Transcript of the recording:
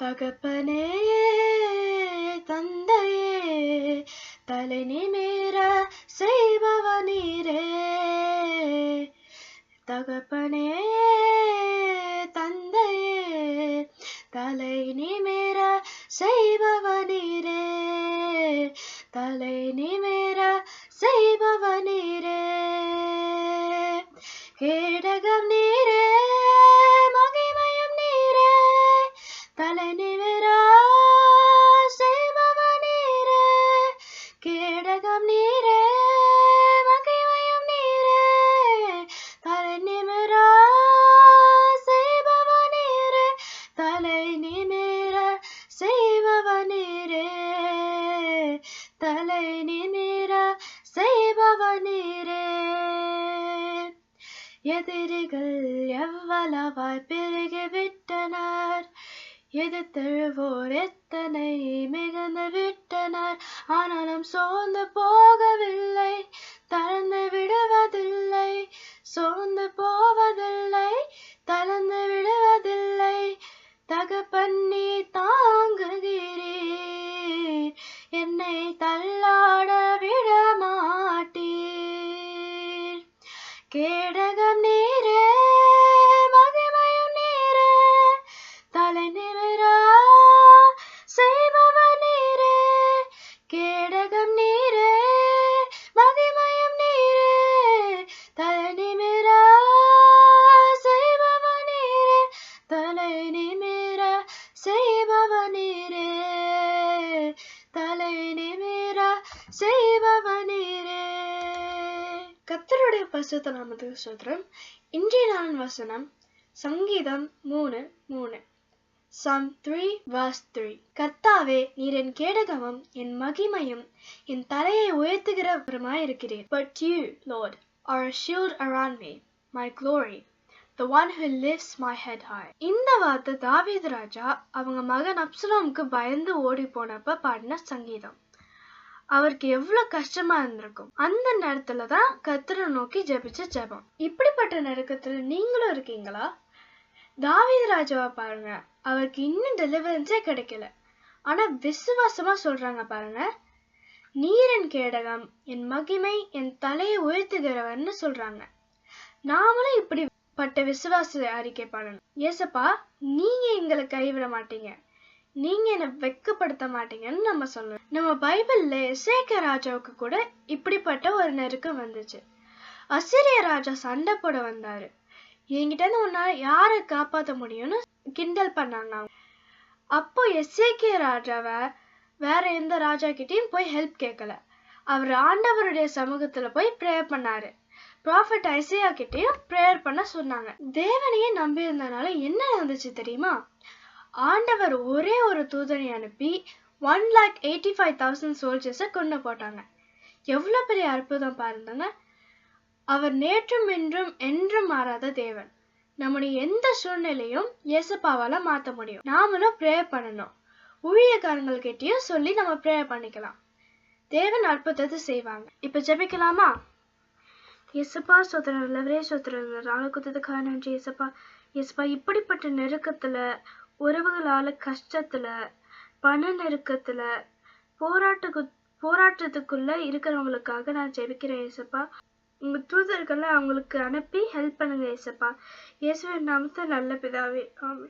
தகப்பனே தந்தையே தலை நிமிர செய்பவ நீரே தகப்பனே தந்தையே தலை நிமிர செய்பவ நீரே தலை நிமிர செய்பவ நீரே கேடகம் நீ தலை நிமிரா செய்பவ நீரே கேடகம் நீரே மகிமையும் நீரே. தலை நிமிரா செய்பவ நீரே தலை நிமிர செய்பவ நீரே. தலை நிமிர செய்பவ நீரே. எதிரிகள் எவ்வளவாய் பெருகிவிட்டனர் எதிர்த்தழுவோர் எத்தனை மிகுந்து விட்டனர். ஆனாலும் சோர்ந்து போகவில்லை தளர்ந்து விடுவதில்லை. சோர்ந்து போவதில்லை தளர்ந்து விடுவதில்லை. தகப்பன்னி தாங்குகிறீர். என்னை தள்ளாட விட மாட்டீர் கேட கத்தருடைய பசுத்த நாமத்துக்கு சோத்திரம் இன்றைய நாளின் வசனம் சங்கீதம் மூணு மூணு. சம் த்ரீ வாஸ் த்ரீ கர்த்தாவே நீர் என் கேடகமும் என் மகிமையும் என் தலையை உயர்த்துகிறவருமாய் இருக்கிறீர். But you, Lord, are a shield around me, my glory, the one who lifts my head இந்த வார்த்தை தாவீது ராஜா அவங்க மகன் அப்சலோமுக்கு பயந்து ஓடி போனப்ப பாடின சங்கீதம். அவருக்கு எவ்வளவு கஷ்டமா இருந்திருக்கும். அந்த நேரத்துல தான் கத்தரை நோக்கி ஜெபிச்ச ஜெபம். இப்படிப்பட்ட நெருக்கத்துல நீங்களும் இருக்கீங்களா? தாவீது ராஜாவை பாருங்க. அவருக்கு இன்னும் டெலிவரன்ஸே கிடைக்கல. ஆனா விசுவாசமா சொல்றாங்க பாருங்க. நீரன் கேடகம் என் மகிமை என் தலையை உயர்த்துகிறவர்னு சொல்றாங்க. நாமளும் இப்படிப்பட்ட விசுவாச அறிக்கை பண்ணணும். ஏசப்பா நீங்க எங்களை கைவிட மாட்டீங்க. நீங்க என்ன வெட்கப்படுத்த மாட்டீங்கன்னு நம்ம சொல்லணும். நம்ம பைபிள்ல எசேக்க ராஜாவுக்கு கூட இப்படிப்பட்ட ஒரு நெருக்கம் வந்துச்சு. அசிரிய ராஜா சண்டை போட வந்தாரு. என்கிட்ட இருந்து உன்னால யாரை காப்பாத்த முடியும்னு கிண்டல் பண்ணாங்க அப்போ எஸ்ஏகே ராஜாவை வேற எந்த ராஜா கிட்டேயும் போய் ஹெல்ப் கேட்கல. அவர் ஆண்டவருடைய சமூகத்துல போய் ப்ரேயர் பண்ணாரு. ப்ராஃபிட் ஐசியா கிட்டயும் ப்ரேயர் பண்ண சொன்னாங்க. தேவனையே நம்பி இருந்தனால என்ன நடந்துச்சு தெரியுமா? ஆண்டவர் ஒரே ஒரு தூதனை அனுப்பி one lakh eighty five thousand சோல்ஜர்ஸை கொண்டு போட்டாங்க. எவ்வளோ பெரிய அற்புதம் பாருங்க அவர் நேற்றும் இன்றும் என்றும் மாறாத தேவன். நம்முடைய எந்த சூழ்நிலையும் இயேசப்பாவால் மாத்த முடியும். நாமளும் ப்ரேயர் பண்ணணும். ஊழியக்காரங்கள் கிட்டயும் சொல்லி நம்ம ப்ரேயர் பண்ணிக்கலாம். தேவன் அற்புதத்தை செய்வாங்க. இப்ப ஜெபிக்கலாமா? எசப்பா சோதரன் நல்லவரே சோதரன் ராணுக்குத்ததுக்காக நன்றி எசப்பா எசப்பா இப்படிப்பட்ட நெருக்கத்துல உறவுகளால கஷ்டத்துல பண நெருக்கத்துல போராட்டக்கு போராட்டத்துக்குள்ள இருக்கிறவங்களுக்காக நான் ஜெபிக்கிறேன் ஏசப்பா உங்க தூதர்களை அவங்களுக்கு அனுப்பி ஹெல்ப் பண்ணுங்க ஏசப்பா இயேசுவின் நாமத்தை நல்ல பிதாவே ஆமாம்